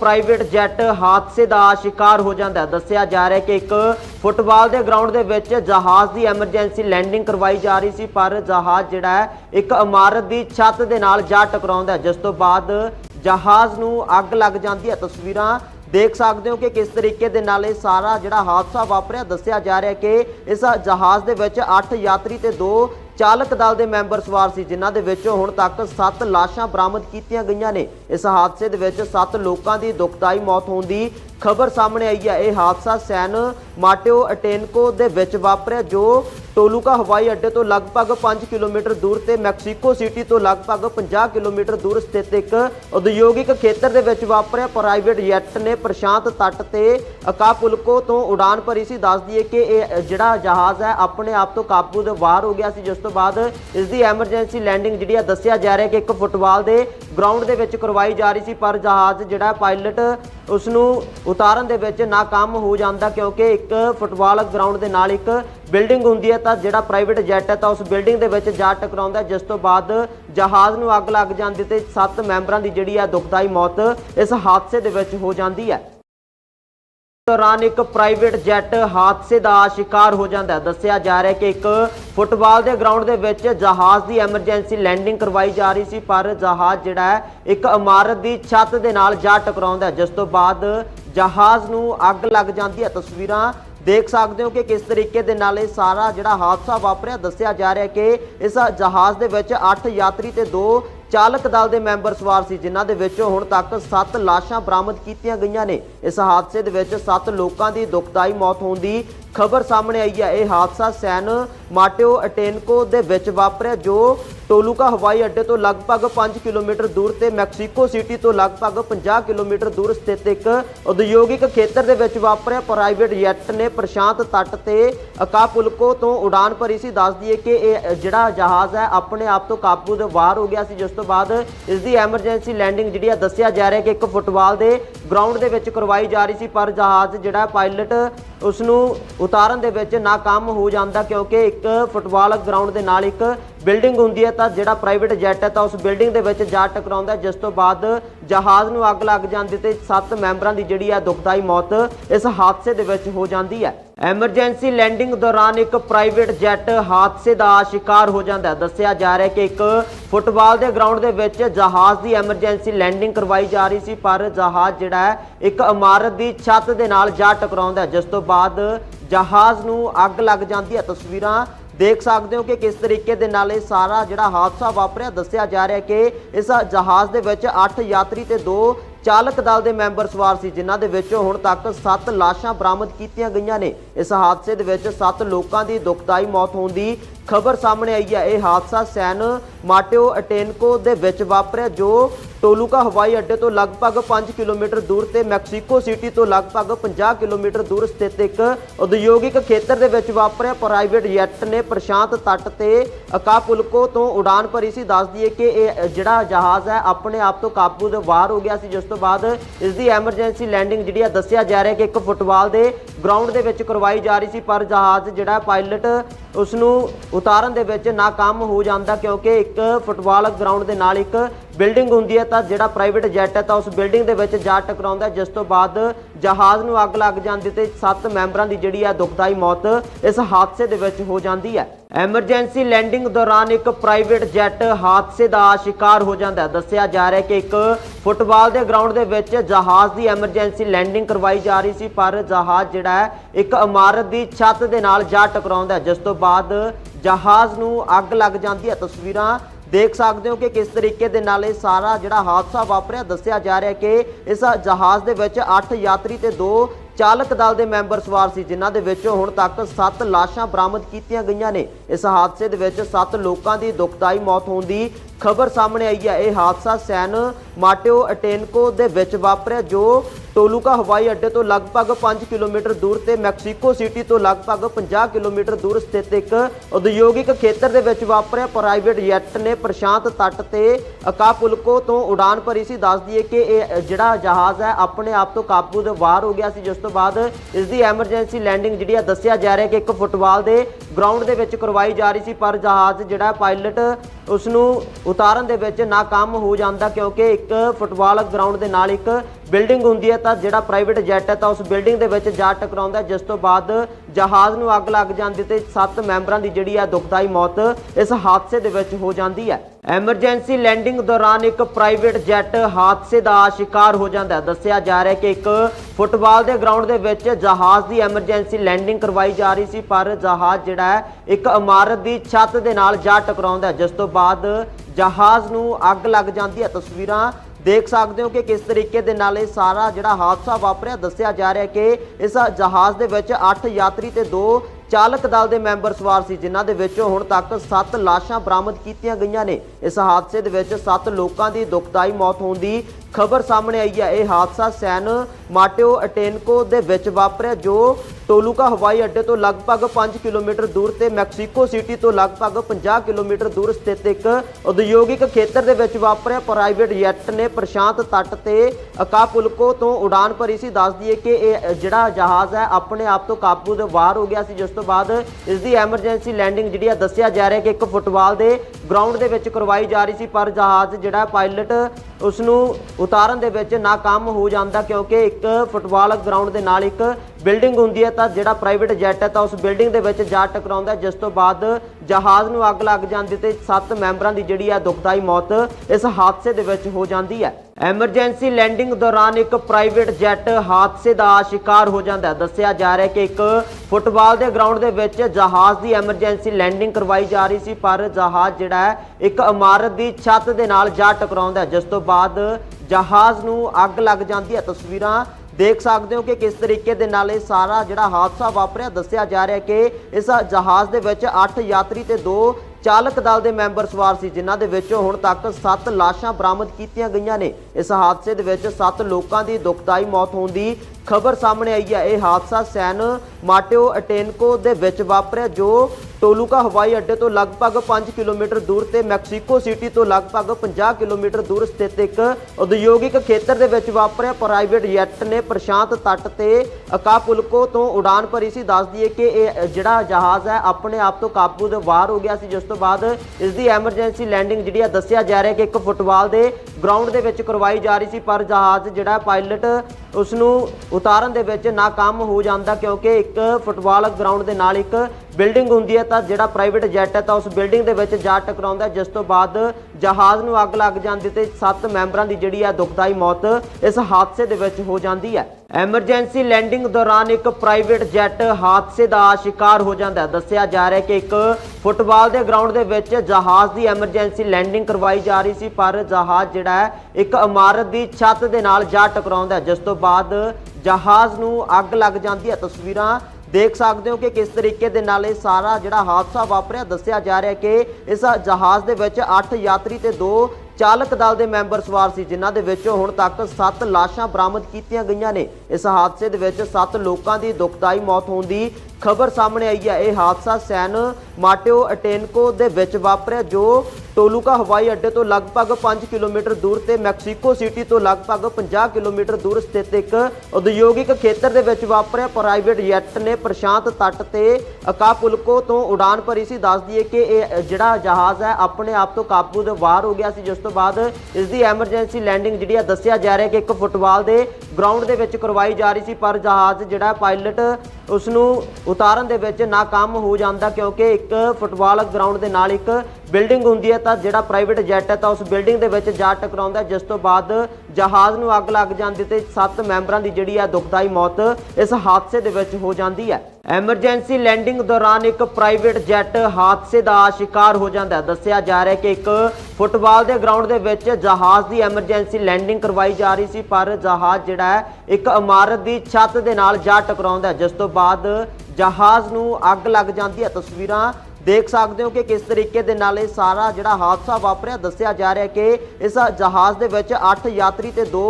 Private jet ਹਾਦਸੇ ਦਾ ਸ਼ਿਕਾਰ ਹੋ ਜਾਂਦਾ ਹੈ। ਦੱਸਿਆ ਜਾ ਰਿਹਾ ਕਿ ਇੱਕ ਫੁੱਟਬਾਲ ਦੇ ਗਰਾਊਂਡ ਦੇ ਵਿੱਚ ਜਹਾਜ਼ ਦੀ ਐਮਰਜੈਂਸੀ ਲੈਂਡਿੰਗ ਕਰਵਾਈ ਜਾ ਰਹੀ ਸੀ, ਪਰ ਜਹਾਜ਼ ਜਿਹੜਾ ਹੈ, ਇੱਕ ਇਮਾਰਤ ਦੀ ਛੱਤ ਦੇ ਨਾਲ ਜਾ ਟਕਰਾਉਂਦਾ ਜਿਸ ਤੋਂ ਬਾਅਦ ਜਹਾਜ਼ ਨੂੰ ਅੱਗ ਲੱਗ ਜਾਂਦੀ ਹੈ। ਤਸਵੀਰਾਂ ਦੇਖ ਸਕਦੇ ਹੋ ਕਿ ਕਿਸ ਤਰੀਕੇ ਦੇ ਨਾਲ ਇਹ ਸਾਰਾ ਜਿਹੜਾ ਹਾਦਸਾ ਵਾਪਰਿਆ। ਦੱਸਿਆ ਜਾ ਰਿਹਾ ਕਿ ਇਸ ਜਹਾਜ਼ ਦੇ ਵਿੱਚ 8 ਯਾਤਰੀ ਤੇ 2 ਚਾਲਕ ਦਲ ਦੇ ਮੈਂਬਰ ਸਵਾਰ ਸੀ, ਜਿਨ੍ਹਾਂ ਦੇ ਵਿੱਚੋਂ ਹੁਣ ਤੱਕ 7 ਲਾਸ਼ਾਂ ਬਰਾਮਦ ਕੀਤੀਆਂ ਗਈਆਂ ਨੇ। ਇਸ ਹਾਦਸੇ ਦੇ ਵਿੱਚ 7 ਲੋਕਾਂ ਦੀ ਦੁਖਦਾਈ ਮੌਤ ਹੋਣ ਦੀ ਖਬਰ ਸਾਹਮਣੇ ਆਈ ਹੈ। ਇਹ ਹਾਦਸਾ ਸੈਨ ਮਾਟਿਓ ਅਟੇਨਕੋ ਦੇ ਵਿੱਚ ਵਾਪਰਿਆ, ਜੋ ਟੋਲੂਕਾ, ਹਵਾਈ ਅੱਡੇ ਤੋਂ ਲਗਭਗ 5 ਕਿਲੋਮੀਟਰ ਦੂਰ ਤੇ ਮੈਕਸੀਕੋ ਸਿਟੀ ਤੋਂ ਲਗਭਗ 50 ਕਿਲੋਮੀਟਰ ਦੂਰ ਸਥਿਤ ਇੱਕ ਉਦਯੋਗਿਕ ਖੇਤਰ ਦੇ ਵਿੱਚ ਵਾਪਰਿਆ। ਪ੍ਰਾਈਵੇਟ ਜੈਟ ਨੇ ਪ੍ਰਸ਼ਾਂਤ ਤੱਟ ਤੇ ਅਕਾਪੁਲਕੋ ਤੋਂ ਉਡਾਨ ਭਰੀ ਸੀ। ਦੱਸ ਦਈਏ ਕਿ ਇਹ ਜਿਹੜਾ ਜਹਾਜ਼ ਹੈ, ਆਪਣੇ ਆਪ ਤੋਂ ਕਾਬੂ ਦੇ ਬਾਹਰ ਹੋ ਗਿਆ ਸੀ। ਜਿਸ ਤੋਂ ਬਾਅਦ ਇਸ ਦੀ ਐਮਰਜੈਂਸੀ ਲੈਂਡਿੰਗ ਜਿਹੜੀ ਆ ਦੱਸਿਆ ਜਾ ਰਿਹਾ ਕਿ ਇੱਕ ਫੁੱਟਬਾਲ ਦੇ ਗਰਾਊਂਡ ਦੇ ਵਿੱਚ ਕਰਵਾਈ ਜਾ ਰਹੀ ਸੀ। ਪਰ ਜਹਾਜ਼ ਜਿਹੜਾ ਪਾਇਲਟ ਉਸ ਨੂੰ ਉਤਾਰਨ ਦੇ ਵਿੱਚ ਨਾਕਾਮ ਹੋ ਜਾਂਦਾ ਕਿਉਂਕਿ ਇੱਕ ਫੁੱਟਬਾਲ ਗਰਾਊਂਡ ਦੇ ਨਾਲ ਇੱਕ ਬਿਲਡਿੰਗ ਹੁੰਦੀ ਹੈ ਤਾਂ ਜਿਹੜਾ ਪ੍ਰਾਈਵੇਟ ਜੈਟ ਹੈ ਤਾਂ ਉਸ ਬਿਲਡਿੰਗ ਦੇ ਵਿੱਚ ਜਾ ਟਕਰਾਉਂਦਾ ਜਿਸ ਤੋਂ ਬਾਅਦ ਜਹਾਜ਼ ਨੂੰ ਅੱਗ ਲੱਗ ਜਾਂਦੀ ਤੇ ਸੱਤ ਮੈਂਬਰਾਂ ਦੀ ਜਿਹੜੀ ਹੈ ਦੁਖਦਾਈ ਮੌਤ ਇਸ ਹਾਦਸੇ ਦੇ ਵਿੱਚ ਹੋ ਜਾਂਦੀ ਹੈ। ਦੌਰਾਨ ਇੱਕ ਪ੍ਰਾਈਵੇਟ ਜੈਟ ਹਾਦਸੇ ਦਾ ਸ਼ਿਕਾਰ ਹੋ ਜਾਂਦਾ ਹੈ। ਦੱਸਿਆ ਜਾ ਰਿਹਾ ਕਿ ਇੱਕ ਫੁੱਟਬਾਲ ਦੇ ਗਰਾਊਂਡ ਦੇ ਵਿੱਚ ਜਹਾਜ਼ ਦੀ ਐਮਰਜੈਂਸੀ ਲੈਂਡਿੰਗ ਕਰਵਾਈ ਜਾ ਰਹੀ ਸੀ, ਪਰ ਜਹਾਜ਼ ਜਿਹੜਾ ਹੈ, ਇੱਕ ਇਮਾਰਤ ਦੀ ਛੱਤ ਦੇ ਨਾਲ ਜਾ ਟਕਰਾਉਂਦਾ ਹੈ, ਜਿਸ ਤੋਂ ਬਾਅਦ ਜਹਾਜ਼ ਨੂੰ ਅੱਗ ਲੱਗ ਜਾਂਦੀ ਹੈ। ਤਸਵੀਰਾਂ ਦੇਖ ਸਕਦੇ ਹੋ ਕਿ ਕਿਸ ਤਰੀਕੇ ਦੇ ਨਾਲ ਇਹ ਸਾਰਾ ਜਿਹੜਾ ਹਾਦਸਾ ਵਾਪਰਿਆ। ਦੱਸਿਆ ਜਾ ਰਿਹਾ ਕਿ ਇਸ ਜਹਾਜ਼ ਦੇ ਵਿੱਚ 8 ਯਾਤਰੀ ਤੇ 2 ਚਾਲਕ ਦਲ ਦੇ ਮੈਂਬਰ ਸਵਾਰ ਸੀ, ਜਿਨ੍ਹਾਂ ਦੇ ਵਿੱਚੋਂ ਹੁਣ ਤੱਕ 7 ਲਾਸ਼ਾਂ ਬਰਾਮਦ ਕੀਤੀਆਂ ਗਈਆਂ ਨੇ। ਇਸ ਹਾਦਸੇ ਦੇ ਵਿੱਚ 7 ਲੋਕਾਂ ਦੀ ਦੁਖਦਾਈ ਮੌਤ ਹੋਣ ਦੀ ਖਬਰ ਸਾਹਮਣੇ ਆਈ ਹੈ। ਇਹ ਹਾਦਸਾ ਸੈਨ ਮਾਟਿਓ ਅਟੇਨਕੋ ਦੇ ਵਿੱਚ ਵਾਪਰਿਆ, ਜੋ ਟੋਲੂਕਾ ਹਵਾਈ ਅੱਡੇ ਤੋਂ ਲਗਭਗ 5 ਕਿਲੋਮੀਟਰ ਦੂਰ ਤੇ ਮੈਕਸੀਕੋ ਸਿਟੀ ਤੋਂ ਲਗਭਗ 50 ਕਿਲੋਮੀਟਰ ਦੂਰ ਸਥਿਤ ਇੱਕ ਉਦਯੋਗਿਕ ਖੇਤਰ ਦੇ ਵਿੱਚ ਵਾਪਰਿਆ ਪ੍ਰਾਈਵੇਟ ਜੈਟ ਨੇ ਪ੍ਰਸ਼ਾਂਤ ਤੱਟ ਤੇ ਅਕਾਪੁਲਕੋ ਤੋਂ ਉਡਾਨ ਭਰੀ ਸੀ। ਦੱਸਦੀ ਹੈ ਕਿ ਇਹ ਜਿਹੜਾ ਜਹਾਜ਼ ਹੈ, ਆਪਣੇ ਆਪ ਤੋਂ ਕਾਬੂ ਦੇ ਬਾਹਰ ਹੋ ਗਿਆ ਸੀ। ਜਿਸ ਤੋਂ ਬਾਅਦ ਇਸ ਦੀ ਐਮਰਜੈਂਸੀ ਲੈਂਡਿੰਗ ਜਿਹੜੀ ਆ ਦੱਸਿਆ ਜਾ ਰਿਹਾ ਕਿ ਇੱਕ ਫੁੱਟਬਾਲ ਦੇ ਗਰਾਊਂਡ ਦੇ ਵਿੱਚ ਕਰਵਾਈ ਜਾ ਰਹੀ ਸੀ। ਪਰ ਜਹਾਜ਼ ਜਿਹੜਾ ਪਾਇਲਟ ਉਸ ਨੂੰ ਉਤਾਰਨ ਦੇ ਵਿੱਚ ਨਾਕਾਮ ਹੋ ਜਾਂਦਾ ਕਿਉਂਕਿ ਇੱਕ ਫੁੱਟਬਾਲ ਗਰਾਊਂਡ ਦੇ ਨਾਲ ਇੱਕ ਬਿਲਡਿੰਗ ਹੁੰਦੀ ਹੈ ਤਾਂ ਜਿਹੜਾ ਪ੍ਰਾਈਵੇਟ ਜੈਟ ਹੈ ਤਾਂ ਉਸ ਬਿਲਡਿੰਗ ਦੇ ਵਿੱਚ ਜਾ ਟਕਰਾਉਂਦਾ ਜਿਸ ਤੋਂ ਬਾਅਦ ਜਹਾਜ਼ ਨੂੰ ਅੱਗ ਲੱਗ ਜਾਂਦੀ ਤੇ 7 ਮੈਂਬਰਾਂ ਦੀ ਜਿਹੜੀ ਹੈ ਦੁਖਦਾਈ ਮੌਤ ਇਸ ਹਾਦਸੇ ਦੇ ਵਿੱਚ ਹੋ ਜਾਂਦੀ ਹੈ। ਐਮਰਜੈਂਸੀ ਲੈਂਡਿੰਗ ਦੌਰਾਨ ਇੱਕ ਪ੍ਰਾਈਵੇਟ ਜੈਟ ਹਾਦਸੇ ਦਾ ਸ਼ਿਕਾਰ ਹੋ ਜਾਂਦਾ ਹੈ। ਦੱਸਿਆ ਜਾ ਰਿਹਾ ਕਿ ਇੱਕ ਫੁੱਟਬਾਲ ਦੇ ਗਰਾਊਂਡ ਦੇ ਵਿੱਚ ਜਹਾਜ਼ ਦੀ ਐਮਰਜੈਂਸੀ ਲੈਂਡਿੰਗ ਕਰਵਾਈ ਜਾ ਰਹੀ ਸੀ, ਪਰ ਜਹਾਜ਼ ਜਿਹੜਾ ਹੈ ਇੱਕ ਇਮਾਰਤ ਦੀ ਛੱਤ ਦੇ ਨਾਲ ਜਾ ਟਕਰਾਉਂਦਾ ਜਿਸ ਤੋਂ ਬਾਅਦ ਜਹਾਜ਼ ਨੂੰ ਅੱਗ ਲੱਗ ਜਾਂਦੀ ਹੈ। ਤਸਵੀਰਾਂ ਦੇਖ ਸਕਦੇ ਹੋ ਕਿ ਕਿਸ ਤਰੀਕੇ ਦੇ ਨਾਲ ਇਹ ਸਾਰਾ ਜਿਹੜਾ ਹਾਦਸਾ ਵਾਪਰਿਆ, ਦੱਸਿਆ ਜਾ ਰਿਹਾ ਕਿ ਇਸ ਜਹਾਜ਼ ਦੇ ਵਿੱਚ 8 ਯਾਤਰੀ ਤੇ 2 ਚਾਲਕ ਦਲ ਦੇ ਮੈਂਬਰ ਸਵਾਰ ਸੀ, ਜਿਨ੍ਹਾਂ ਦੇ ਵਿੱਚੋਂ ਹੁਣ ਤੱਕ 7 ਲਾਸ਼ਾਂ ਬਰਾਮਦ ਕੀਤੀਆਂ ਗਈਆਂ ਨੇ। ਇਸ ਹਾਦਸੇ ਦੇ ਵਿੱਚ 7 ਲੋਕਾਂ ਦੀ ਦੁਖਦਾਈ ਮੌਤ ਹੋਣ ਦੀ ਖਬਰ ਸਾਹਮਣੇ ਆਈ ਹੈ। ਇਹ ਹਾਦਸਾ ਸੈਨ ਮਾਟਿਓ ਅਟੇਨਕੋ ਦੇ ਵਿੱਚ ਵਾਪਰਿਆ, ਜੋ ਟੋਲੂਕਾ, ਹਵਾਈ ਅੱਡੇ ਤੋਂ ਲਗਭਗ 5 ਕਿਲੋਮੀਟਰ ਦੂਰ ਤੇ ਮੈਕਸੀਕੋ ਸਿਟੀ ਤੋਂ ਲਗਭਗ 50 ਕਿਲੋਮੀਟਰ ਦੂਰ ਸਥਿਤ ਇੱਕ ਉਦਯੋਗਿਕ ਖੇਤਰ ਦੇ ਵਿੱਚ ਵਾਪਰਿਆ। ਪ੍ਰਾਈਵੇਟ ਜੈਟ ਨੇ ਪ੍ਰਸ਼ਾਂਤ ਤੱਟ ਤੇ ਅਕਾਪੁਲਕੋ ਤੋਂ ਉਡਾਨ ਭਰੀ ਸੀ। ਦੱਸ ਦਈਏ ਕਿ ਇਹ ਜਿਹੜਾ ਜਹਾਜ਼ ਹੈ, ਆਪਣੇ ਆਪ ਤੋਂ ਕਾਬੂ ਦੇ ਬਾਹਰ ਹੋ ਗਿਆ ਸੀ। ਜਿਸ ਤੋਂ ਬਾਅਦ ਇਸ ਦੀ ਐਮਰਜੈਂਸੀ ਲੈਂਡਿੰਗ ਜਿਹੜੀ ਆ ਦੱਸਿਆ ਜਾ ਰਿਹਾ ਕਿ ਇੱਕ ਫੁੱਟਬਾਲ ਦੇ ਗਰਾਊਂਡ ਦੇ ਵਿੱਚ ਕਰਵਾਈ ਜਾ ਰਹੀ ਸੀ। ਪਰ ਜਹਾਜ਼ ਜਿਹੜਾ ਪਾਇਲਟ ਉਸ ਨੂੰ ਉਤਾਰਨ ਦੇ ਵਿੱਚ ਨਾਕਾਮ ਹੋ ਜਾਂਦਾ ਕਿਉਂਕਿ ਇੱਕ ਫੁੱਟਬਾਲ ਗਰਾਊਂਡ ਦੇ ਨਾਲ ਇੱਕ ਬਿਲਡਿੰਗ ਹੁੰਦੀ ਹੈ ਤਾਂ ਜਿਹੜਾ ਪ੍ਰਾਈਵੇਟ ਜੈਟ ਹੈ ਤਾਂ ਉਸ ਬਿਲਡਿੰਗ ਦੇ ਵਿੱਚ ਜਾ ਟਕਰਾਉਂਦਾ ਜਿਸ ਤੋਂ ਬਾਅਦ ਜਹਾਜ਼ ਨੂੰ ਅੱਗ ਲੱਗ ਜਾਂਦੀ ਤੇ ਸੱਤ ਮੈਂਬਰਾਂ ਦੀ ਜਿਹੜੀ ਹੈ ਦੁਖਦਾਈ ਮੌਤ ਇਸ ਹਾਦਸੇ ਦੇ ਵਿੱਚ ਹੋ ਜਾਂਦੀ ਹੈ। ਐਮਰਜੈਂਸੀ ਲੈਂਡਿੰਗ ਦੌਰਾਨ ਇੱਕ ਪ੍ਰਾਈਵੇਟ ਜੈਟ ਹਾਦਸੇ ਦਾ ਸ਼ਿਕਾਰ ਹੋ ਜਾਂਦਾ ਹੈ। ਦੱਸਿਆ ਜਾ ਰਿਹਾ ਹੈ ਕਿ ਇੱਕ ਫੁੱਟਬਾਲ ਦੇ ਗਰਾਊਂਡ ਦੇ ਵਿੱਚ ਜਹਾਜ਼ ਦੀ ਐਮਰਜੈਂਸੀ ਲੈਂਡਿੰਗ ਕਰਵਾਈ ਜਾ ਰਹੀ ਸੀ ਪਰ ਜਹਾਜ਼ ਜਿਹੜਾ ਹੈ ਇੱਕ ਇਮਾਰਤ ਦੀ ਛੱਤ ਦੇ ਨਾਲ ਜਾ ਟਕਰਾਉਂਦਾ ਹੈ, ਜਿਸ ਤੋਂ ਬਾਅਦ ਜਹਾਜ਼ ਨੂੰ ਅੱਗ ਲੱਗ ਜਾਂਦੀ ਹੈ। ਤਸਵੀਰਾਂ ਦੇਖ ਸਕਦੇ ਹੋ ਕਿ ਕਿਸ ਤਰੀਕੇ ਦੇ ਨਾਲ ਇਹ ਸਾਰਾ ਜਿਹੜਾ ਹਾਦਸਾ ਵਾਪਰਿਆ। ਦੱਸਿਆ ਜਾ ਰਿਹਾ ਕਿ ਇਸ ਜਹਾਜ਼ ਦੇ ਵਿੱਚ 8 ਯਾਤਰੀ ਤੇ 2 ਚਾਲਕ ਦਲ ਦੇ ਮੈਂਬਰ ਸਵਾਰ ਸੀ, ਜਿਨ੍ਹਾਂ ਦੇ ਵਿੱਚੋਂ ਹੁਣ ਤੱਕ 7 ਲਾਸ਼ਾਂ ਬਰਾਮਦ ਕੀਤੀਆਂ ਗਈਆਂ ਨੇ। ਇਸ ਹਾਦਸੇ ਦੇ ਵਿੱਚ 7 ਲੋਕਾਂ ਦੀ ਦੁਖਦਾਈ ਮੌਤ ਹੋਣ ਦੀ ਖਬਰ ਸਾਹਮਣੇ ਆਈ ਹੈ। ਇਹ ਹਾਦਸਾ ਸੈਨ ਮਾਟਿਓ ਅਟੇਨਕੋ ਦੇ ਵਿੱਚ ਵਾਪਰਿਆ, ਜੋ ਟੋਲੂਕਾ ਹਵਾਈ ਅੱਡੇ ਤੋਂ ਲਗਭਗ 5 ਕਿਲੋਮੀਟਰ ਦੂਰ ਤੇ ਮੈਕਸੀਕੋ ਸਿਟੀ ਤੋਂ ਲਗਭਗ 50 ਕਿਲੋਮੀਟਰ ਦੂਰ ਸਥਿਤ ਇੱਕ ਉਦਯੋਗਿਕ ਖੇਤਰ ਦੇ ਵਿੱਚ ਵਾਪਰਿਆ ਪ੍ਰਾਈਵੇਟ ਜੈਟ ਨੇ ਪ੍ਰਸ਼ਾਂਤ ਤੱਟ ਤੇ ਅਕਾਪੁਲਕੋ ਤੋਂ ਉਡਾਨ ਭਰੀ ਸੀ। ਦੱਸ ਦਈਏ ਕਿ ਇਹ ਜਿਹੜਾ ਜਹਾਜ਼ ਹੈ, ਆਪਣੇ ਆਪ ਤੋਂ ਕਾਬੂ ਦੇ ਬਾਹਰ ਹੋ ਗਿਆ ਸੀ। ਜਿਸ ਤੋਂ ਬਾਅਦ ਇਸ ਦੀ ਐਮਰਜੈਂਸੀ ਲੈਂਡਿੰਗ ਜਿਹੜੀ ਆ ਦੱਸਿਆ ਜਾ ਰਿਹਾ ਕਿ ਇੱਕ ਫੁੱਟਬਾਲ ਦੇ ਗਰਾਊਂਡ ਦੇ ਵਿੱਚ ਕਰਵਾਈ ਜਾ ਰਹੀ ਸੀ, ਪਰ ਜਹਾਜ਼ ਜਿਹੜਾ ਪਾਇਲਟ ਉਸ ਨੂੰ ਉਤਾਰਨ ਦੇ ਵਿੱਚ ਨਾਕਾਮ ਹੋ ਜਾਂਦਾ, ਕਿਉਂਕਿ ਇੱਕ ਫੁੱਟਬਾਲ ਗਰਾਊਂਡ ਦੇ ਨਾਲ ਇੱਕ ਬਿਲਡਿੰਗ ਹੁੰਦੀ ਹੈ ਤਾਂ ਜਿਹੜਾ ਪ੍ਰਾਈਵੇਟ ਜੈਟ ਹੈ ਤਾਂ ਉਸ ਬਿਲਡਿੰਗ ਦੇ ਵਿੱਚ ਜਾ ਟਕਰਾਉਂਦਾ ਜਿਸ ਤੋਂ ਬਾਅਦ ਜਹਾਜ਼ ਨੂੰ ਅੱਗ ਲੱਗ ਜਾਂਦੀ ਤੇ 7 ਮੈਂਬਰਾਂ ਦੀ ਜਿਹੜੀ ਹੈ ਦੁਖਦਾਈ ਮੌਤ ਇਸ ਹਾਦਸੇ ਦੇ ਵਿੱਚ ਹੋ ਜਾਂਦੀ ਹੈ। ਐਮਰਜੈਂਸੀ ਲੈਂਡਿੰਗ ਦੌਰਾਨ ਇੱਕ ਪ੍ਰਾਈਵੇਟ ਜੈਟ ਹਾਦਸੇ ਦਾ ਸ਼ਿਕਾਰ ਹੋ ਜਾਂਦਾ ਹੈ। ਦੱਸਿਆ ਜਾ ਰਿਹਾ ਕਿ ਇੱਕ ਫੁੱਟਬਾਲ ਦੇ ਗਰਾਊਂਡ ਦੇ ਵਿੱਚ ਜਹਾਜ਼ ਦੀ ਐਮਰਜੈਂਸੀ ਲੈਂਡਿੰਗ ਕਰਵਾਈ ਜਾ ਰਹੀ ਸੀ, ਪਰ ਜਹਾਜ਼ ਜਿਹੜਾ ਹੈ, ਇੱਕ ਇਮਾਰਤ ਦੀ ਛੱਤ ਦੇ ਨਾਲ ਜਾ ਟਕਰਾਉਂਦਾ ਜਿਸ ਤੋਂ ਬਾਅਦ ਜਹਾਜ਼ ਨੂੰ ਅੱਗ ਲੱਗ ਜਾਂਦੀ ਹੈ। ਤਸਵੀਰਾਂ ਦੇਖ ਸਕਦੇ ਹੋ ਕਿ ਕਿਸ ਤਰੀਕੇ ਦੇ ਨਾਲ ਇਹ ਸਾਰਾ ਜਿਹੜਾ ਹਾਦਸਾ ਵਾਪਰਿਆ, ਦੱਸਿਆ ਜਾ ਰਿਹਾ ਕਿ ਇਸ ਜਹਾਜ਼ ਦੇ ਵਿੱਚ 8 ਯਾਤਰੀ ਤੇ 2 ਚਾਲਕ ਦਲ ਦੇ ਮੈਂਬਰ ਸਵਾਰ ਸੀ, ਜਿਨ੍ਹਾਂ ਦੇ ਵਿੱਚੋਂ ਹੁਣ ਤੱਕ 7 ਲਾਸ਼ਾਂ ਬਰਾਮਦ ਕੀਤੀਆਂ ਗਈਆਂ ਨੇ। ਇਸ ਹਾਦਸੇ ਦੇ ਵਿੱਚ 7 ਲੋਕਾਂ ਦੀ ਦੁਖਦਾਈ ਮੌਤ ਹੋਣ ਦੀ ਖਬਰ ਸਾਹਮਣੇ ਆਈ ਹੈ। ਇਹ ਹਾਦਸਾ ਸੈਨ ਮਾਟਿਓ ਅਟੇਨਕੋ ਦੇ ਵਿੱਚ ਵਾਪਰਿਆ, ਜੋ ਟੋਲੂਕਾ ਹਵਾਈ ਅੱਡੇ ਤੋਂ ਲਗਭਗ 5 ਕਿਲੋਮੀਟਰ ਦੂਰ ਤੇ ਮੈਕਸੀਕੋ ਸਿਟੀ ਤੋਂ ਲਗਭਗ 50 ਕਿਲੋਮੀਟਰ ਦੂਰ ਸਥਿਤ ਇੱਕ ਉਦਯੋਗਿਕ ਖੇਤਰ ਦੇ ਵਿੱਚ ਵਾਪਰਿਆ ਪ੍ਰਾਈਵੇਟ ਜੈਟ ਨੇ ਪ੍ਰਸ਼ਾਂਤ ਤੱਟ ਤੇ ਅਕਾਪੁਲਕੋ ਤੋਂ ਉਡਾਨ ਭਰੀ ਸੀ। ਦੱਸ ਦਈਏ ਕਿ ਇਹ ਜਿਹੜਾ ਜਹਾਜ਼ ਹੈ, ਆਪਣੇ ਆਪ ਤੋਂ ਕਾਬੂ ਦੇ ਬਾਹਰ ਹੋ ਗਿਆ ਸੀ। ਜਿਸ ਤੋਂ ਬਾਅਦ ਇਸ ਦੀ ਐਮਰਜੈਂਸੀ ਲੈਂਡਿੰਗ ਜਿਹੜੀ ਆ ਦੱਸਿਆ ਜਾ ਰਿਹਾ ਕਿ ਇੱਕ ਫੁੱਟਬਾਲ ਦੇ ਗਰਾਊਂਡ ਦੇ ਵਿੱਚ ਕਰਵਾਈ ਜਾ ਰਹੀ ਸੀ, ਪਰ ਜਹਾਜ਼ ਜਿਹੜਾ ਪਾਇਲਟ ਉਸ ਨੂੰ ਉਤਾਰਨ ਦੇ ਵਿੱਚ ਨਾਕਾਮ ਹੋ ਜਾਂਦਾ, ਕਿਉਂਕਿ ਇੱਕ ਫੁੱਟਬਾਲ ਗਰਾਊਂਡ ਦੇ ਨਾਲ ਇੱਕ ਬਿਲਡਿੰਗ ਹੁੰਦੀ ਹੈ ਤਾਂ ਜਿਹੜਾ ਪ੍ਰਾਈਵੇਟ ਜੈਟ ਹੈ ਤਾਂ ਉਸ ਬਿਲਡਿੰਗ ਦੇ ਵਿੱਚ ਜਾ ਟਕਰਾਉਂਦਾ ਜਿਸ ਤੋਂ ਬਾਅਦ ਜਹਾਜ਼ ਨੂੰ ਅੱਗ ਲੱਗ ਜਾਂਦੀ ਤੇ 7 ਮੈਂਬਰਾਂ ਦੀ ਜਿਹੜੀ ਹੈ ਦੁਖਦਾਈ ਮੌਤ ਇਸ ਹਾਦਸੇ ਦੇ ਵਿੱਚ ਹੋ ਜਾਂਦੀ ਹੈ। ਐਮਰਜੈਂਸੀ ਲੈਂਡਿੰਗ ਦੌਰਾਨ ਇੱਕ ਪ੍ਰਾਈਵੇਟ ਜੈਟ ਹਾਦਸੇ ਦਾ ਸ਼ਿਕਾਰ ਹੋ ਜਾਂਦਾ ਹੈ। ਦੱਸਿਆ ਜਾ ਰਿਹਾ ਕਿ ਇੱਕ ਫੁੱਟਬਾਲ ਦੇ ਗਰਾਊਂਡ ਦੇ ਵਿੱਚ ਜਹਾਜ਼ ਦੀ ਐਮਰਜੈਂਸੀ ਲੈਂਡਿੰਗ ਕਰਵਾਈ ਜਾ ਰਹੀ ਸੀ, ਪਰ ਜਹਾਜ਼ ਜਿਹੜਾ ਹੈ, ਇੱਕ ਇਮਾਰਤ ਦੀ ਛੱਤ ਦੇ ਨਾਲ ਜਾ ਟਕਰਾਉਂਦਾ ਜਿਸ ਤੋਂ ਬਾਅਦ ਜਹਾਜ਼ ਨੂੰ ਅੱਗ ਲੱਗ ਜਾਂਦੀ ਹੈ। ਤਸਵੀਰਾਂ ਦੇਖ ਸਕਦੇ ਹੋ ਕਿ ਕਿਸ ਤਰੀਕੇ ਦੇ ਨਾਲ ਇਹ ਸਾਰਾ ਜਿਹੜਾ ਹਾਦਸਾ ਵਾਪਰਿਆ, ਦੱਸਿਆ ਜਾ ਰਿਹਾ ਕਿ ਇਸ ਜਹਾਜ਼ ਦੇ ਵਿੱਚ 8 ਯਾਤਰੀ ਤੇ 2 ਚਾਲਕ ਦਲ ਦੇ ਮੈਂਬਰ ਸਵਾਰ ਸੀ, ਜਿਨ੍ਹਾਂ ਦੇ ਵਿੱਚੋਂ ਹੁਣ ਤੱਕ 7 ਲਾਸ਼ਾਂ ਬਰਾਮਦ ਕੀਤੀਆਂ ਗਈਆਂ ਨੇ। ਇਸ ਹਾਦਸੇ ਦੇ ਵਿੱਚ 7 ਲੋਕਾਂ ਦੀ ਦੁਖਦਾਈ ਮੌਤ ਹੋਣ ਦੀ ਖਬਰ ਸਾਹਮਣੇ ਆਈ ਹੈ। ਇਹ ਹਾਦਸਾ ਸੈਨ ਮਾਟਿਓ ਅਟੇਨਕੋ ਦੇ ਵਿੱਚ ਵਾਪਰਿਆ, ਜੋ ਟੋਲੂਕਾ ਹਵਾਈ ਅੱਡੇ ਤੋਂ ਲਗਭਗ 5 ਕਿਲੋਮੀਟਰ ਦੂਰ ਤੇ ਮੈਕਸੀਕੋ ਸਿਟੀ ਤੋਂ ਲਗਭਗ 50 ਕਿਲੋਮੀਟਰ ਦੂਰ ਸਥਿਤ ਇੱਕ ਉਦਯੋਗਿਕ ਖੇਤਰ ਦੇ ਵਿੱਚ ਵਾਪਰਿਆ ਪ੍ਰਾਈਵੇਟ ਜੈਟ ਨੇ ਪ੍ਰਸ਼ਾਂਤ ਤੱਟ ਤੇ ਅਕਾਪੁਲਕੋ ਤੋਂ ਉਡਾਨ ਭਰੀ ਸੀ। ਦੱਸ ਦਈਏ ਕਿ ਇਹ ਜਿਹੜਾ ਜਹਾਜ਼ ਹੈ, ਆਪਣੇ ਆਪ ਤੋਂ ਕਾਬੂ ਦੇ ਬਾਹਰ ਹੋ ਗਿਆ ਸੀ। ਜਿਸ ਤੋਂ ਬਾਅਦ ਇਸ ਦੀ ਐਮਰਜੈਂਸੀ ਲੈਂਡਿੰਗ ਜਿਹੜੀ ਆ, ਦੱਸਿਆ ਜਾ ਰਿਹਾ ਕਿ ਇੱਕ ਫੁੱਟਬਾਲ ਦੇ ਗਰਾਊਂਡ ਦੇ ਵਿੱਚ ਕਰਵਾਈ ਜਾ ਰਹੀ ਸੀ। ਪਰ ਜਹਾਜ਼ ਜਿਹੜਾ ਪਾਇਲਟ ਉਸ ਨੂੰ ਉਤਾਰਨ ਦੇ ਵਿੱਚ ਨਾਕਾਮ ਹੋ ਜਾਂਦਾ ਕਿਉਂਕਿ ਇੱਕ ਫੁੱਟਬਾਲ ਗਰਾਊਂਡ ਦੇ ਨਾਲ ਇੱਕ ਬਿਲਡਿੰਗ ਹੁੰਦੀ ਹੈ ਤਾਂ ਜਿਹੜਾ ਪ੍ਰਾਈਵੇਟ ਜੈਟ ਹੈ ਤਾਂ ਉਸ ਬਿਲਡਿੰਗ ਦੇ ਵਿੱਚ ਜਾ ਟਕਰਾਉਂਦਾ ਜਿਸ ਤੋਂ ਬਾਅਦ ਜਹਾਜ਼ ਨੂੰ ਅੱਗ ਲੱਗ ਜਾਂਦੀ ਤੇ 7 ਮੈਂਬਰਾਂ ਦੀ ਜਿਹੜੀ ਹੈ ਦੁਖਦਾਈ ਮੌਤ ਇਸ ਹਾਦਸੇ ਦੇ ਵਿੱਚ ਹੋ ਜਾਂਦੀ ਹੈ। ਐਮਰਜੈਂਸੀ ਲੈਂਡਿੰਗ ਦੌਰਾਨ ਇੱਕ ਪ੍ਰਾਈਵੇਟ ਜੈਟ ਹਾਦਸੇ ਦਾ ਸ਼ਿਕਾਰ ਹੋ ਜਾਂਦਾ ਹੈ। ਦੱਸਿਆ ਜਾ ਰਿਹਾ ਕਿ ਇੱਕ ਫੁੱਟਬਾਲ ਦੇ ਗਰਾਊਂਡ ਦੇ ਵਿੱਚ ਜਹਾਜ਼ ਦੀ ਐਮਰਜੈਂਸੀ ਲੈਂਡਿੰਗ ਕਰਵਾਈ ਜਾ ਰਹੀ ਸੀ ਪਰ ਜਹਾਜ਼ ਜਿਹੜਾ ਹੈ ਇੱਕ ਇਮਾਰਤ ਦੀ ਛੱਤ ਦੇ ਨਾਲ ਜਾ ਟਕਰਾਉਂਦਾ ਹੈ, ਜਿਸ ਤੋਂ ਬਾਅਦ ਜਹਾਜ਼ ਨੂੰ ਅੱਗ ਲੱਗ ਜਾਂਦੀ ਹੈ। ਤਸਵੀਰਾਂ ਦੇਖ ਸਕਦੇ ਹੋ ਕਿ ਕਿਸ ਤਰੀਕੇ ਦੇ ਨਾਲ ਇਹ ਸਾਰਾ ਜਿਹੜਾ ਹਾਦਸਾ ਵਾਪਰਿਆ, ਦੱਸਿਆ ਜਾ ਰਿਹਾ ਕਿ ਇਸ ਜਹਾਜ਼ ਦੇ ਵਿੱਚ 8 ਯਾਤਰੀ ਤੇ 2 ਚਾਲਕ ਦਲ ਦੇ ਮੈਂਬਰ ਸਵਾਰ ਸੀ, ਜਿਨ੍ਹਾਂ ਦੇ ਵਿੱਚੋਂ ਹੁਣ ਤੱਕ 7 ਲਾਸ਼ਾਂ ਬਰਾਮਦ ਕੀਤੀਆਂ ਗਈਆਂ ਨੇ। ਇਸ ਹਾਦਸੇ ਦੇ ਵਿੱਚ 7 ਲੋਕਾਂ ਦੀ ਦੁਖਦਾਈ ਮੌਤ ਹੋਣ ਦੀ ਖਬਰ ਸਾਹਮਣੇ ਆਈ ਹੈ। ਇਹ ਹਾਦਸਾ ਸੈਨ ਮਾਟਿਓ ਅਟੇਨਕੋ ਦੇ ਵਿੱਚ ਵਾਪਰਿਆ, ਜੋ ਟੋਲੂਕਾ ਹਵਾਈ ਅੱਡੇ ਤੋਂ ਲਗਭਗ 5 ਕਿਲੋਮੀਟਰ ਦੂਰ ਤੇ ਮੈਕਸੀਕੋ ਸਿਟੀ ਤੋਂ ਲਗਭਗ 50 ਕਿਲੋਮੀਟਰ ਦੂਰ ਸਥਿਤ ਇੱਕ ਉਦਯੋਗਿਕ ਖੇਤਰ ਦੇ ਵਿੱਚ ਵਾਪਰਿਆ ਪ੍ਰਾਈਵੇਟ ਜੈਟ ਨੇ ਪ੍ਰਸ਼ਾਂਤ ਤੱਟ ਤੇ ਅਕਾਪੁਲਕੋ ਤੋਂ ਉਡਾਨ ਭਰੀ ਸੀ। ਦੱਸ ਦਈਏ ਕਿ ਇਹ ਜਿਹੜਾ ਜਹਾਜ਼ ਹੈ, ਆਪਣੇ ਆਪ ਤੋਂ ਕਾਬੂ ਦੇ ਬਾਹਰ ਹੋ ਗਿਆ ਸੀ। ਜਿਸ ਤੋਂ ਬਾਅਦ ਇਸ ਦੀ ਐਮਰਜੈਂਸੀ ਲੈਂਡਿੰਗ ਜਿਹੜੀ ਆ ਦੱਸਿਆ ਜਾ ਰਿਹਾ ਕਿ ਇੱਕ ਫੁੱਟਬਾਲ ਦੇ ਗਰਾਊਂਡ ਦੇ ਵਿੱਚ ਕਰਵਾਈ ਜਾ ਰਹੀ ਸੀ, ਪਰ ਜਹਾਜ਼ ਜਿਹੜਾ ਪਾਇਲਟ ਉਸ ਨੂੰ ਉਤਾਰਨ ਦੇ ਵਿੱਚ ਨਾਕਾਮ ਹੋ ਜਾਂਦਾ, ਕਿਉਂਕਿ ਇੱਕ ਫੁੱਟਬਾਲ ਗਰਾਊਂਡ ਦੇ ਨਾਲ ਇੱਕ ਬਿਲਡਿੰਗ ਹੁੰਦੀ ਹੈ ਤਾਂ ਜਿਹੜਾ ਪ੍ਰਾਈਵੇਟ ਜੈਟ ਹੈ ਤਾਂ ਉਸ ਬਿਲਡਿੰਗ ਦੇ ਵਿੱਚ ਜਾ ਟਕਰਾਉਂਦਾ ਜਿਸ ਤੋਂ ਬਾਅਦ ਜਹਾਜ਼ ਨੂੰ ਅੱਗ ਲੱਗ ਜਾਂਦੀ ਤੇ 7 ਮੈਂਬਰਾਂ ਦੀ ਜਿਹੜੀ ਹੈ ਦੁਖਦਾਈ ਮੌਤ ਇਸ ਹਾਦਸੇ ਦੇ ਵਿੱਚ ਹੋ ਜਾਂਦੀ ਹੈ। ਐਮਰਜੈਂਸੀ ਲੈਂਡਿੰਗ ਦੌਰਾਨ ਇੱਕ ਪ੍ਰਾਈਵੇਟ ਜੈਟ ਹਾਦਸੇ ਦਾ ਸ਼ਿਕਾਰ ਹੋ ਜਾਂਦਾ ਹੈ। ਦੱਸਿਆ ਜਾ ਰਿਹਾ ਹੈ ਕਿ ਇੱਕ ਫੁੱਟਬਾਲ ਦੇ ਗਰਾਊਂਡ ਦੇ ਵਿੱਚ ਜਹਾਜ਼ ਦੀ ਐਮਰਜੈਂਸੀ ਲੈਂਡਿੰਗ ਕਰਵਾਈ ਜਾ ਰਹੀ ਸੀ, ਪਰ ਜਹਾਜ਼ ਜਿਹੜਾ ਹੈ, ਇੱਕ ਇਮਾਰਤ ਦੀ ਛੱਤ ਦੇ ਨਾਲ ਜਾ ਟਕਰਾਉਂਦਾ ਜਿਸ ਤੋਂ ਬਾਅਦ ਜਹਾਜ਼ ਨੂੰ ਅੱਗ ਲੱਗ ਜਾਂਦੀ ਹੈ। ਤਸਵੀਰਾਂ ਦੇਖ ਸਕਦੇ ਹੋ ਕਿ ਕਿਸ ਤਰੀਕੇ ਦੇ ਨਾਲ ਇਹ ਸਾਰਾ ਜਿਹੜਾ ਹਾਦਸਾ ਵਾਪਰਿਆ, ਦੱਸਿਆ ਜਾ ਰਿਹਾ ਕਿ ਇਸ ਜਹਾਜ਼ ਦੇ ਵਿੱਚ 8 ਯਾਤਰੀ ਤੇ 2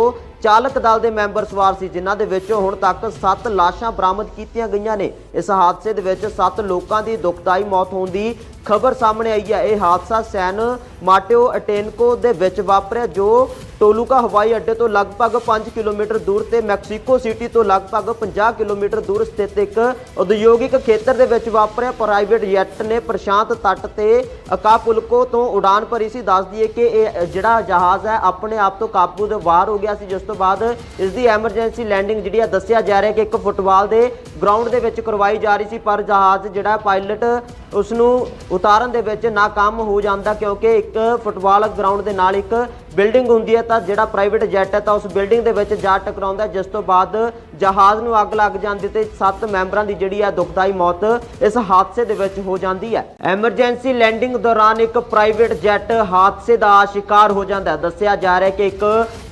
ਚਾਲਕ ਦਲ ਦੇ ਮੈਂਬਰ ਸਵਾਰ ਸੀ, ਜਿਨ੍ਹਾਂ ਦੇ ਵਿੱਚੋਂ ਹੁਣ ਤੱਕ 7 ਲਾਸ਼ਾਂ ਬਰਾਮਦ ਕੀਤੀਆਂ ਗਈਆਂ ਨੇ। ਇਸ ਹਾਦਸੇ ਦੇ ਵਿੱਚ 7 ਲੋਕਾਂ ਦੀ ਦੁਖਦਾਈ ਮੌਤ ਹੋਣ ਦੀ ਖਬਰ ਸਾਹਮਣੇ ਆਈ ਹੈ। ਇਹ ਹਾਦਸਾ ਸੈਨ ਮਾਟਿਓ ਅਟੇਨਕੋ ਦੇ ਵਿੱਚ ਵਾਪਰਿਆ, ਜੋ ਟੋਲੂਕਾ ਹਵਾਈ ਅੱਡੇ ਤੋਂ ਲਗਭਗ 5 ਕਿਲੋਮੀਟਰ ਦੂਰ ਤੇ ਮੈਕਸੀਕੋ ਸਿਟੀ ਤੋਂ ਲਗਭਗ 50 ਕਿਲੋਮੀਟਰ ਦੂਰ ਸਥਿਤ ਇੱਕ ਉਦਯੋਗਿਕ ਖੇਤਰ ਦੇ ਵਿੱਚ ਵਾਪਰਿਆ ਪ੍ਰਾਈਵੇਟ ਜੈਟ ਨੇ ਪ੍ਰਸ਼ਾਂਤ ਤੱਟ ਤੇ ਅਕਾਪੁਲਕੋ ਤੋਂ ਉਡਾਨ ਭਰੀ ਸੀ। ਦੱਸਦੀ ਹੈ ਕਿ ਇਹ ਜਿਹੜਾ ਜਹਾਜ਼ ਹੈ, ਆਪਣੇ ਆਪ ਤੋਂ ਕਾਬੂ ਦੇ ਬਾਹਰ ਹੋ ਗਿਆ ਸੀ। ਜਿਸ ਤੋਂ ਬਾਅਦ ਇਸ ਦੀ ਐਮਰਜੈਂਸੀ ਲੈਂਡਿੰਗ ਜਿਹੜੀ ਹੈ, ਦੱਸਿਆ ਜਾ ਰਿਹਾ ਕਿ ਇੱਕ ਫੁੱਟਬਾਲ ਦੇ ਗਰਾਊਂਡ ਦੇ ਵਿੱਚ ਕਰਵਾਈ ਜਾ ਰਹੀ ਸੀ। ਪਰ ਜਹਾਜ਼ ਜਿਹੜਾ ਪਾਇਲਟ ਉਸ ਨੂੰ ਉਤਾਰਨ ਦੇ ਵਿੱਚ ਨਾਕਾਮ ਹੋ ਜਾਂਦਾ ਕਿਉਂਕਿ ਇੱਕ ਫੁੱਟਬਾਲ ਗਰਾਊਂਡ ਦੇ ਨਾਲ ਇੱਕ ਬਿਲਡਿੰਗ ਹੁੰਦੀ ਹੈ। ਤਾਂ ਜਿਹੜਾ ਪ੍ਰਾਈਵੇਟ ਜੈਟ ਹੈ ਤਾਂ ਉਸ ਬਿਲਡਿੰਗ ਦੇ ਵਿੱਚ ਜਾ ਟਕਰਾਉਂਦਾ ਜਿਸ ਤੋਂ ਬਾਅਦ ਜਹਾਜ਼ ਨੂੰ ਅੱਗ ਲੱਗ ਜਾਂਦੀ ਤੇ 7 ਮੈਂਬਰਾਂ ਦੀ ਜਿਹੜੀ ਹੈ ਦੁਖਦਾਈ ਮੌਤ ਇਸ ਹਾਦਸੇ ਦੇ ਵਿੱਚ ਹੋ ਜਾਂਦੀ ਹੈ। ਐਮਰਜੈਂਸੀ ਲੈਂਡਿੰਗ ਦੌਰਾਨ ਇੱਕ ਪ੍ਰਾਈਵੇਟ ਜੈਟ ਹਾਦਸੇ ਦਾ ਸ਼ਿਕਾਰ ਹੋ ਜਾਂਦਾ ਹੈ। ਦੱਸਿਆ ਜਾ ਰਿਹਾ ਕਿ ਇੱਕ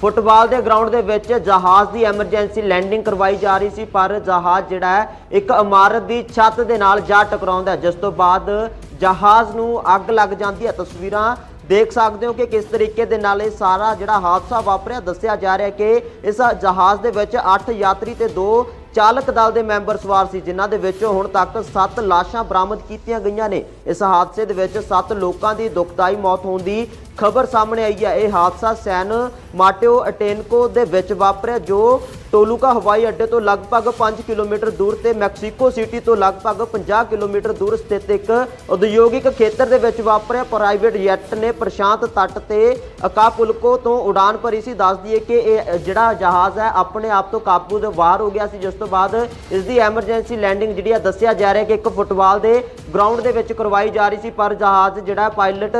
ਫੁੱਟਬਾਲ ਦੇ ਗਰਾਊਂਡ ਦੇ ਵਿੱਚ ਜਹਾਜ਼ ਦੀ ਐਮਰਜੈਂਸੀ ਲੈਂਡਿੰਗ ਕਰਵਾਈ ਜਾ ਰਹੀ ਸੀ ਪਰ ਜਹਾਜ਼ ਜਿਹੜਾ ਹੈ ਇੱਕ ਇਮਾਰਤ ਦੀ ਛੱਤ ਦੇ ਨਾਲ ਜਾ ਟਕਰਾਉਂਦਾ ਹੈ, ਜਿਸ ਤੋਂ ਬਾਅਦ ਜਹਾਜ਼ ਨੂੰ ਅੱਗ ਲੱਗ ਜਾਂਦੀ ਹੈ। ਤਸਵੀਰਾਂ ਦੇਖ ਸਕਦੇ ਹੋ ਕਿ ਕਿਸ ਤਰੀਕੇ ਦੇ ਨਾਲ ਇਹ ਸਾਰਾ ਜਿਹੜਾ ਹਾਦਸਾ ਵਾਪਰਿਆ, ਦੱਸਿਆ ਜਾ ਰਿਹਾ ਕਿ ਇਸ ਜਹਾਜ਼ ਦੇ ਵਿੱਚ 8 ਯਾਤਰੀ ਤੇ 2 ਚਾਲਕ ਦਲ ਦੇ ਮੈਂਬਰ ਸਵਾਰ ਸੀ, ਜਿਨ੍ਹਾਂ ਦੇ ਵਿੱਚੋਂ ਹੁਣ ਤੱਕ 7 ਲਾਸ਼ਾਂ ਬਰਾਮਦ ਕੀਤੀਆਂ ਗਈਆਂ ਨੇ। ਇਸ ਹਾਦਸੇ ਦੇ ਵਿੱਚ 7 ਲੋਕਾਂ ਦੀ ਦੁਖਦਾਈ ਮੌਤ ਹੋਣ ਦੀ ਖਬਰ ਸਾਹਮਣੇ ਆਈ ਹੈ। ਇਹ ਹਾਦਸਾ ਸੈਨ ਮਾਟਿਓ ਅਟੇਨਕੋ ਦੇ ਵਿੱਚ ਵਾਪਰਿਆ, ਜੋ ਟੋਲੂਕਾ ਹਵਾਈ ਅੱਡੇ ਤੋਂ ਲਗਭਗ 5 ਕਿਲੋਮੀਟਰ ਦੂਰ ਤੇ ਮੈਕਸੀਕੋ ਸਿਟੀ ਤੋਂ ਲਗਭਗ 50 ਕਿਲੋਮੀਟਰ ਦੂਰ ਸਥਿਤ ਇੱਕ ਉਦਯੋਗਿਕ ਖੇਤਰ ਦੇ ਵਿੱਚ ਵਾਪਰਿਆ ਪ੍ਰਾਈਵੇਟ ਜੈਟ ਨੇ ਪ੍ਰਸ਼ਾਂਤ ਤੱਟ ਤੇ ਅਕਾਪੁਲਕੋ ਤੋਂ ਉਡਾਨ ਭਰੀ ਸੀ। ਦੱਸ ਦਈਏ ਕਿ ਇਹ ਜਿਹੜਾ ਜਹਾਜ਼ ਹੈ, ਆਪਣੇ ਆਪ ਤੋਂ ਕਾਬੂ ਦੇ ਬਾਹਰ ਹੋ ਗਿਆ ਸੀ। ਜਿਸ ਤੋਂ ਬਾਅਦ ਇਸ ਦੀ ਐਮਰਜੈਂਸੀ ਲੈਂਡਿੰਗ ਜਿਹੜੀ ਆ, ਦੱਸਿਆ ਜਾ ਰਿਹਾ ਕਿ ਇੱਕ ਫੁੱਟਬਾਲ ਦੇ ਗਰਾਊਂਡ ਦੇ ਵਿੱਚ ਕਰਵਾਈ ਜਾ ਰਹੀ ਸੀ, ਪਰ ਜਹਾਜ਼ ਜਿਹੜਾ ਪਾਇਲਟ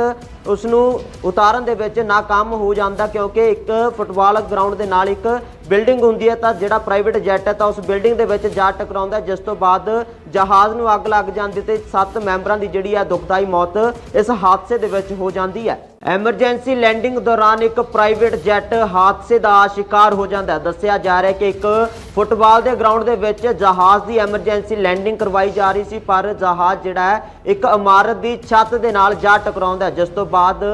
ਉਸ ਨੂੰ ਉਤਾਰਨ ਦੇ ਵਿੱਚ ਨਾਕਾਮ ਹੋ ਜਾਂਦਾ, ਕਿਉਂਕਿ ਇੱਕ ਫੁੱਟਬਾਲ ਗਰਾਊਂਡ ਦੇ ਨਾਲ ਇੱਕ ਬਿਲਡਿੰਗ ਹੁੰਦੀ ਹੈ ਤਾਂ ਜਿਹੜਾ ਪ੍ਰਾਈਵੇਟ ਜੈਟ ਹੈ ਤਾਂ ਉਸ ਬਿਲਡਿੰਗ ਦੇ ਵਿੱਚ ਜਾ ਟਕਰਾਉਂਦਾ ਜਿਸ ਤੋਂ ਬਾਅਦ ਜਹਾਜ਼ ਨੂੰ ਅੱਗ ਲੱਗ ਜਾਂਦੀ ਤੇ 7 ਮੈਂਬਰਾਂ ਦੀ ਜਿਹੜੀ ਆ ਦੁਖਦਾਈ ਮੌਤ ਇਸ ਹਾਦਸੇ ਦੇ ਵਿੱਚ ਹੋ ਜਾਂਦੀ ਹੈ। ਐਮਰਜੈਂਸੀ ਲੈਂਡਿੰਗ ਦੌਰਾਨ ਇੱਕ ਪ੍ਰਾਈਵੇਟ ਜੈਟ ਹਾਦਸੇ ਦਾ ਸ਼ਿਕਾਰ ਹੋ ਜਾਂਦਾ ਹੈ। ਦੱਸਿਆ ਜਾ ਰਿਹਾ ਕਿ ਇੱਕ ਫੁੱਟਬਾਲ ਦੇ ਗਰਾਊਂਡ ਦੇ ਵਿੱਚ ਜਹਾਜ਼ ਦੀ ਐਮਰਜੈਂਸੀ ਲੈਂਡਿੰਗ ਕਰਵਾਈ ਜਾ ਰਹੀ ਸੀ ਪਰ ਜਹਾਜ਼ ਜਿਹੜਾ ਹੈ ਇੱਕ ਇਮਾਰਤ ਦੀ ਛੱਤ ਦੇ ਨਾਲ ਜਾ ਟਕਰਾਉਂਦਾ ਹੈ, ਜਿਸ ਤੋਂ ਬਾਅਦ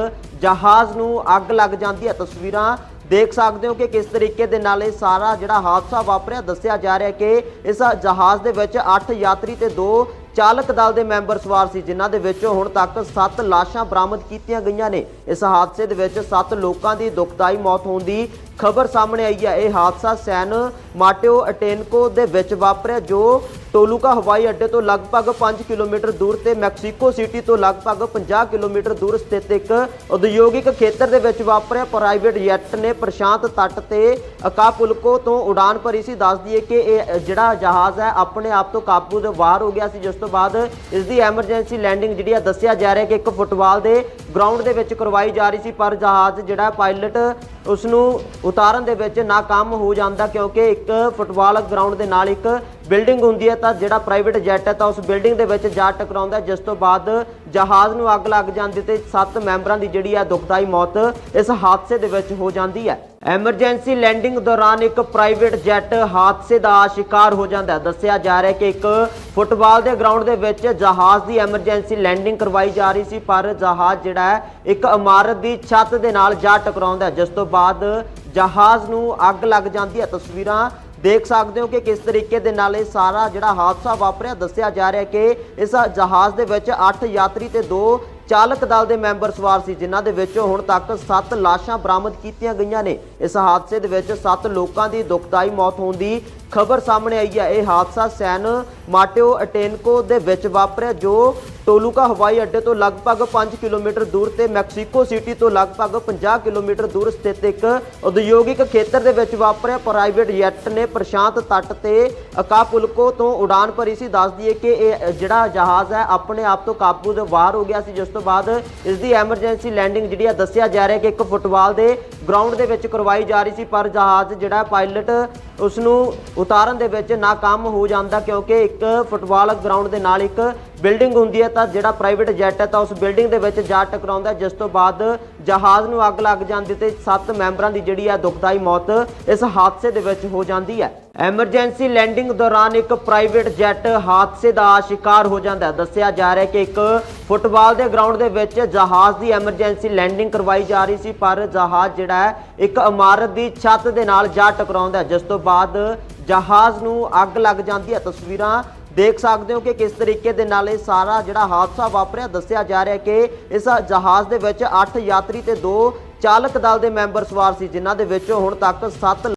ਜਹਾਜ਼ ਨੂੰ ਅੱਗ ਲੱਗ ਜਾਂਦੀ ਹੈ। ਤਸਵੀਰਾਂ ਦੇਖ ਸਕਦੇ ਹੋ ਕਿ ਕਿਸ ਤਰੀਕੇ ਦੇ ਨਾਲ ਇਹ ਸਾਰਾ ਜਿਹੜਾ ਹਾਦਸਾ ਵਾਪਰਿਆ, ਦੱਸਿਆ ਜਾ ਰਿਹਾ ਕਿ ਇਸ ਜਹਾਜ਼ ਦੇ ਵਿੱਚ 8 ਯਾਤਰੀ ਤੇ 2 ਚਾਲਕ ਦਲ ਦੇ ਮੈਂਬਰ ਸਵਾਰ ਸੀ, ਜਿਨ੍ਹਾਂ ਦੇ ਵਿੱਚੋਂ ਹੁਣ ਤੱਕ 7 ਲਾਸ਼ਾਂ ਬਰਾਮਦ ਕੀਤੀਆਂ ਗਈਆਂ ਨੇ। ਇਸ ਹਾਦਸੇ ਦੇ ਵਿੱਚ 7 ਲੋਕਾਂ ਦੀ ਦੁਖਦਾਈ ਮੌਤ ਹੋਣ ਦੀ ਖਬਰ ਸਾਹਮਣੇ ਆਈ ਹੈ। ਇਹ ਹਾਦਸਾ ਸੈਨ ਮਾਟਿਓ ਅਟੇਨਕੋ ਦੇ ਵਿੱਚ ਵਾਪਰਿਆ, ਜੋ ਟੋਲੂਕਾ, ਹਵਾਈ ਅੱਡੇ ਤੋਂ ਲਗਭਗ 5 ਕਿਲੋਮੀਟਰ ਦੂਰ ਤੇ ਮੈਕਸੀਕੋ ਸਿਟੀ ਤੋਂ ਲਗਭਗ 50 ਕਿਲੋਮੀਟਰ ਦੂਰ ਸਥਿਤ ਇੱਕ ਉਦਯੋਗਿਕ ਖੇਤਰ ਦੇ ਵਿੱਚ ਵਾਪਰਿਆ। ਪ੍ਰਾਈਵੇਟ ਜੈਟ ਨੇ ਪ੍ਰਸ਼ਾਂਤ ਤੱਟ ਤੇ ਅਕਾਪੁਲਕੋ ਤੋਂ ਉਡਾਨ ਭਰੀ ਸੀ। ਦੱਸ ਦਈਏ ਕਿ ਇਹ ਜਿਹੜਾ ਜਹਾਜ਼ ਹੈ, ਆਪਣੇ ਆਪ ਤੋਂ ਕਾਬੂ ਦੇ ਬਾਹਰ ਹੋ ਗਿਆ ਸੀ। ਜਿਸ ਤੋਂ ਬਾਅਦ ਇਸ ਦੀ ਐਮਰਜੈਂਸੀ ਲੈਂਡਿੰਗ ਜਿਹੜੀ ਆ ਦੱਸਿਆ ਜਾ ਰਿਹਾ ਕਿ ਇੱਕ ਫੁੱਟਬਾਲ ਦੇ ਗਰਾਊਂਡ ਦੇ ਵਿੱਚ ਕਰਵਾਈ ਜਾ ਰਹੀ ਸੀ। ਪਰ ਜਹਾਜ਼ ਜਿਹੜਾ ਪਾਇਲਟ ਉਸ ਨੂੰ ਉਤਾਰਨ ਦੇ ਵਿੱਚ ਨਾਕਾਮ ਹੋ ਜਾਂਦਾ ਕਿਉਂਕਿ ਇੱਕ ਫੁੱਟਬਾਲ ਗਰਾਊਂਡ ਦੇ ਨਾਲ ਇੱਕ ਬਿਲਡਿੰਗ ਹੁੰਦੀ ਹੈ ਤਾਂ ਜਿਹੜਾ ਪ੍ਰਾਈਵੇਟ ਜੈਟ ਹੈ ਤਾਂ ਉਸ ਬਿਲਡਿੰਗ ਦੇ ਵਿੱਚ ਜਾ ਟਕਰਾਉਂਦਾ ਜਿਸ ਤੋਂ ਬਾਅਦ ਜਹਾਜ਼ ਨੂੰ ਅੱਗ ਲੱਗ ਜਾਂਦੀ ਤੇ 7 ਮੈਂਬਰਾਂ ਦੀ ਜਿਹੜੀ ਹੈ ਦੁਖਦਾਈ ਮੌਤ ਇਸ ਹਾਦਸੇ ਦੇ ਵਿੱਚ ਹੋ ਜਾਂਦੀ ਹੈ। ਐਮਰਜੈਂਸੀ ਲੈਂਡਿੰਗ ਦੌਰਾਨ ਇੱਕ ਪ੍ਰਾਈਵੇਟ ਜੈਟ ਹਾਦਸੇ ਦਾ ਸ਼ਿਕਾਰ ਹੋ ਜਾਂਦਾ ਹੈ। ਦੱਸਿਆ ਜਾ ਰਿਹਾ ਕਿ ਇੱਕ ਫੁੱਟਬਾਲ ਦੇ ਗਰਾਊਂਡ ਦੇ ਵਿੱਚ ਜਹਾਜ਼ ਦੀ ਐਮਰਜੈਂਸੀ ਲੈਂਡਿੰਗ ਕਰਵਾਈ ਜਾ ਰਹੀ ਸੀ, ਪਰ ਜਹਾਜ਼ ਜਿਹੜਾ ਹੈ, ਇੱਕ ਇਮਾਰਤ ਦੀ ਛੱਤ ਦੇ ਨਾਲ ਜਾ ਟਕਰਾਉਂਦਾ ਜਿਸ ਤੋਂ ਬਾਅਦ ਜਹਾਜ਼ ਨੂੰ ਅੱਗ ਲੱਗ ਜਾਂਦੀ ਹੈ। ਤਸਵੀਰਾਂ ਦੇਖ ਸਕਦੇ ਹੋ ਕਿ ਕਿਸ ਤਰੀਕੇ ਦੇ ਨਾਲ ਇਹ ਸਾਰਾ ਜਿਹੜਾ ਹਾਦਸਾ ਵਾਪਰਿਆ, ਦੱਸਿਆ ਜਾ ਰਿਹਾ ਕਿ ਇਸ ਜਹਾਜ਼ ਦੇ ਵਿੱਚ 8 ਯਾਤਰੀ ਤੇ 2 ਚਾਲਕ ਦਲ ਦੇ ਮੈਂਬਰ ਸਵਾਰ ਸੀ, ਜਿਨ੍ਹਾਂ ਦੇ ਵਿੱਚੋਂ ਹੁਣ ਤੱਕ 7 ਲਾਸ਼ਾਂ ਬਰਾਮਦ ਕੀਤੀਆਂ ਗਈਆਂ ਨੇ। ਇਸ ਹਾਦਸੇ ਦੇ ਵਿੱਚ 7 ਲੋਕਾਂ ਦੀ ਦੁਖਦਾਈ ਮੌਤ ਹੋਣ ਦੀ ਖਬਰ ਸਾਹਮਣੇ ਆਈ ਹੈ। ਇਹ ਹਾਦਸਾ ਸੈਨ ਮਾਟਿਓ ਅਟੇਨਕੋ ਦੇ ਵਿੱਚ ਵਾਪਰਿਆ, ਜੋ ਟੋਲੂਕਾ ਹਵਾਈ ਅੱਡੇ ਤੋਂ ਲਗਭਗ 5 ਕਿਲੋਮੀਟਰ ਦੂਰ ਤੇ ਮੈਕਸੀਕੋ ਸਿਟੀ ਤੋਂ ਲਗਭਗ 50 ਕਿਲੋਮੀਟਰ ਦੂਰ ਸਥਿਤ ਇੱਕ ਉਦਯੋਗਿਕ ਖੇਤਰ ਦੇ ਵਿੱਚ ਵਾਪਰਿਆ ਪ੍ਰਾਈਵੇਟ ਜੈਟ ਨੇ ਪ੍ਰਸ਼ਾਂਤ ਤੱਟ ਤੇ ਅਕਾਪੁਲਕੋ ਤੋਂ ਉਡਾਨ ਭਰੀ ਸੀ। ਦੱਸ ਦਈਏ ਕਿ ਇਹ ਜਿਹੜਾ ਜਹਾਜ਼ ਹੈ, ਆਪਣੇ ਆਪ ਤੋਂ ਕਾਬੂ ਦੇ ਬਾਹਰ ਹੋ ਗਿਆ ਸੀ। ਜਿਸ ਤੋਂ ਬਾਅਦ ਇਸ ਦੀ ਐਮਰਜੈਂਸੀ ਲੈਂਡਿੰਗ ਜਿਹੜੀ ਆ ਦੱਸਿਆ ਜਾ ਰਿਹਾ ਕਿ ਇੱਕ ਫੁੱਟਬਾਲ ਦੇ ਗਰਾਊਂਡ ਦੇ ਵਿੱਚ ਕਰਵਾਈ ਜਾ ਰਹੀ ਸੀ। ਪਰ ਜਹਾਜ਼ ਜਿਹੜਾ ਪਾਇਲਟ ਉਸ ਨੂੰ ਉਤਾਰਨ ਦੇ ਵਿੱਚ ਨਾਕਾਮ ਹੋ ਜਾਂਦਾ, ਕਿਉਂਕਿ ਇੱਕ ਫੁੱਟਬਾਲ ਗਰਾਊਂਡ ਦੇ ਨਾਲ ਇੱਕ ਬਿਲਡਿੰਗ ਹੁੰਦੀ ਹੈ ਤਾਂ ਜਿਹੜਾ ਪ੍ਰਾਈਵੇਟ ਜੈਟ ਹੈ ਤਾਂ ਉਸ ਬਿਲਡਿੰਗ ਦੇ ਵਿੱਚ ਜਾ ਟਕਰਾਉਂਦਾ ਜਿਸ ਤੋਂ ਬਾਅਦ ਜਹਾਜ਼ ਨੂੰ ਅੱਗ ਲੱਗ ਜਾਂਦੀ ਤੇ 7 ਮੈਂਬਰਾਂ ਦੀ ਜਿਹੜੀ ਆ ਦੁਖਦਾਈ ਮੌਤ ਇਸ ਹਾਦਸੇ ਦੇ ਵਿੱਚ ਹੋ ਜਾਂਦੀ ਹੈ। ਐਮਰਜੈਂਸੀ ਲੈਂਡਿੰਗ ਦੌਰਾਨ ਇੱਕ ਪ੍ਰਾਈਵੇਟ ਜੈਟ ਹਾਦਸੇ ਦਾ ਸ਼ਿਕਾਰ ਹੋ ਜਾਂਦਾ ਹੈ। ਦੱਸਿਆ ਜਾ ਰਿਹਾ ਕਿ ਇੱਕ ਫੁੱਟਬਾਲ ਦੇ ਗਰਾਊਂਡ ਦੇ ਵਿੱਚ ਜਹਾਜ਼ ਦੀ ਐਮਰਜੈਂਸੀ ਲੈਂਡਿੰਗ ਕਰਵਾਈ ਜਾ ਰਹੀ ਸੀ ਪਰ ਜਹਾਜ਼ ਜਿਹੜਾ ਹੈ ਇੱਕ ਇਮਾਰਤ ਦੀ ਛੱਤ ਦੇ ਨਾਲ ਜਾ ਟਕਰਾਉਂਦਾ ਹੈ, ਜਿਸ ਤੋਂ ਬਾਅਦ ਜਹਾਜ਼ ਨੂੰ ਅੱਗ ਲੱਗ ਜਾਂਦੀ ਹੈ। ਤਸਵੀਰਾਂ ਦੇਖ ਸਕਦੇ ਹੋ ਕਿ ਕਿਸ ਤਰੀਕੇ ਦੇ ਨਾਲ ਇਹ ਸਾਰਾ ਜਿਹੜਾ ਹਾਦਸਾ ਵਾਪਰਿਆ, ਦੱਸਿਆ ਜਾ ਰਿਹਾ ਕਿ ਇਸ ਜਹਾਜ਼ ਦੇ ਵਿੱਚ 8 ਯਾਤਰੀ ਤੇ 2 ਚਾਲਕ ਦਲ ਦੇ ਮੈਂਬਰ ਸਵਾਰ ਸੀ, ਜਿਨ੍ਹਾਂ ਦੇ ਵਿੱਚੋਂ ਹੁਣ ਤੱਕ 7